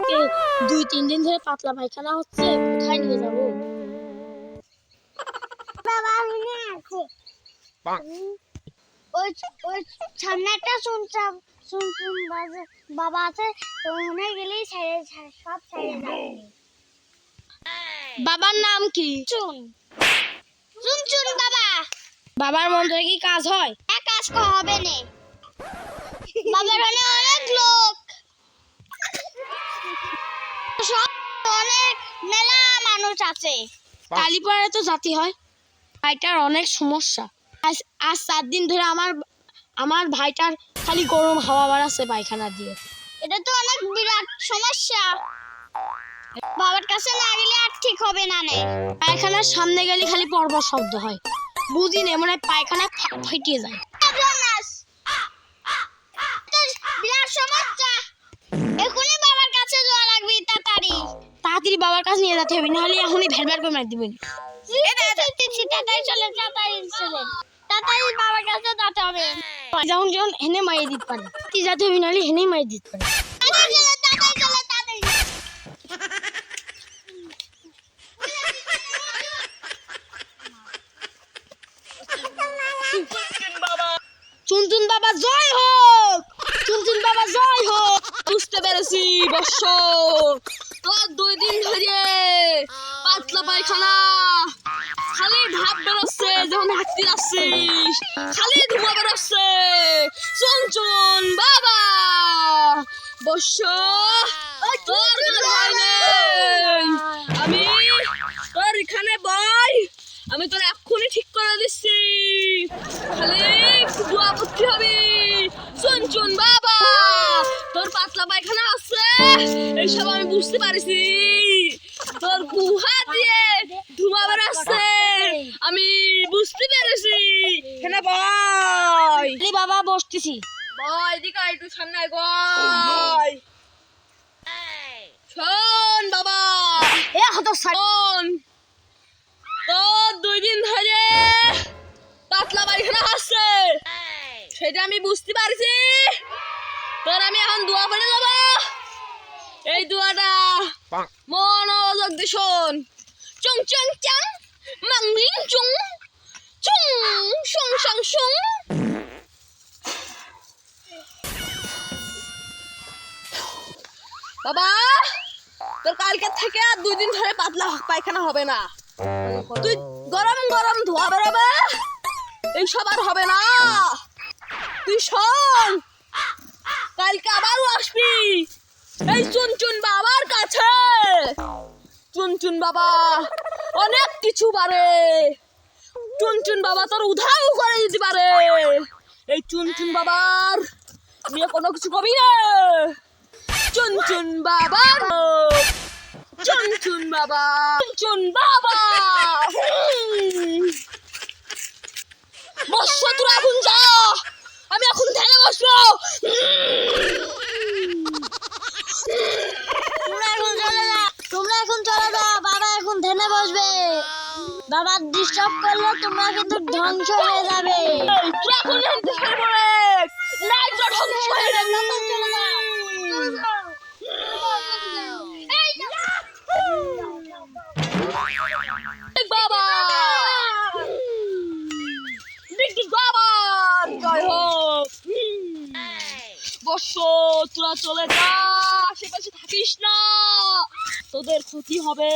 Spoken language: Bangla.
আজকে দুই তিন দিন ধরে পাতলা পায়খানা হচ্ছে কোথায় নিয়ে যাব? সামনে একটা শুনছাম বাবা আছে ওখানে গেলেই ছেড়ে সব ছেড়ে যাবে বাবার নাম কি? চুন। চুন চুন বাবা। বাবার মন্ত্রে কি কাজ হয়? এক কাজ হবে না। বাবার হলে অনেক লোক। অনেক মেলা মানুষ আছে। কালীপাড়ায় তো জাতি হয়। ভাইটার অনেক সমস্যা। আজ আজ চার দিন ধরে আমার আমার ভাইটার খালি গরম হাওয়া বাড়াচ্ছে পায়খানা দিয়ে। এটা তো অনেক বিরাট সমস্যা। বাবার কাছে না গেলে আর ঠিক হবে না নে। পায়খানার সামনে গেলে খালি পরপর শব্দ হয়। বুঝি নে মনে হয় পায়খানা ফাটিয়ে যায় জোনাস এটা বিরাট সমস্যা এখনই বাবার কাছে যাওয়া লাগবে তাড়াতাড়ি তাড়াতাড়ি বাবার কাছে নিয়ে যেতে হবে নাহলে এখনই ভের করে মার দিবেন। যখন যখন হেনে মারিয়ে দিতে পারে যেতে হবে নাহলে হেনেই মারিয়ে দিতে পারে। চুনচুন বাবা জয় হোক! চুনচুন বাবা জয় হোক! বুঝতে পেরেছি বর্ষ তোর দুই দিন ধরে পাতলা পায়খানা। খালি ভাব বেরোচ্ছে যখন হাঁটতে যাচ্ছিস খালি ধোঁয়া বেরোচ্ছে। চুনচুন বাবা! বর্ষ তোর নেই। আমি তোর এখানে বই আমি তোর এক্ষুনি ঠিক করে দিচ্ছি। খালি একটু দোয়া করতে হবে চুন চুন বাবা তোর পাতলা পায়খানা আছে এইসব আমি বুঝতে পারিছি। তোর গুহা দিয়ে ধোঁয়া বেরাচ্ছে। আমি বুঝতে পেরেছি। হ্যাঁ বয় বাবা বসতেছি। বয় এদিকে একটু সামনে আয়, বয় শোন বাবা। এ হতো শোন। তোর দুই দিন ধরে পাতলা পায়খানা আসছে সেটা আমি বুঝতে পারছি। তোর আমি এখন দোয়া পড়ে দেবো এই দোয়াটা মনোযোগ দিয়ে শোন। চং চং চাং মাংলিং চুং চুং সং সং সং বাবা তোর কালকে থেকে আর দুই দিন ধরে পাতলা পায়খানা হবে না। তুই গরম গরম ধোয়া বেরোবে। এইসব আর হবে না। তুই শোন এই চুন চুন বাবার কাছে। চুন চুন বাবা, অনেক কিছু পারে চুন চুন বাবা তোর উধাও করে দিতে পারে। এই চুন চুন বাবার নিয়ে কোনো কিছু কবি না চুন চুন বাবার চুন চুন বাবা চুন বাবা হুম। বস্য তোরা এখন যা আমি এখন ধ্যানে বসবো তোমরা এখন চলে যা তোমরা এখন চলে যাও বাবা এখন ধ্যানে বসবে বাবা ডিস্টার্ব করলে তোমরা কিন্তু ধ্বংস হয়ে যাবে। এখন ধ্বংস হয়ে বাবা! বর্ষ তোরা চলে যা আশেপাশে থাকিস না। তোদের ক্ষতি হবে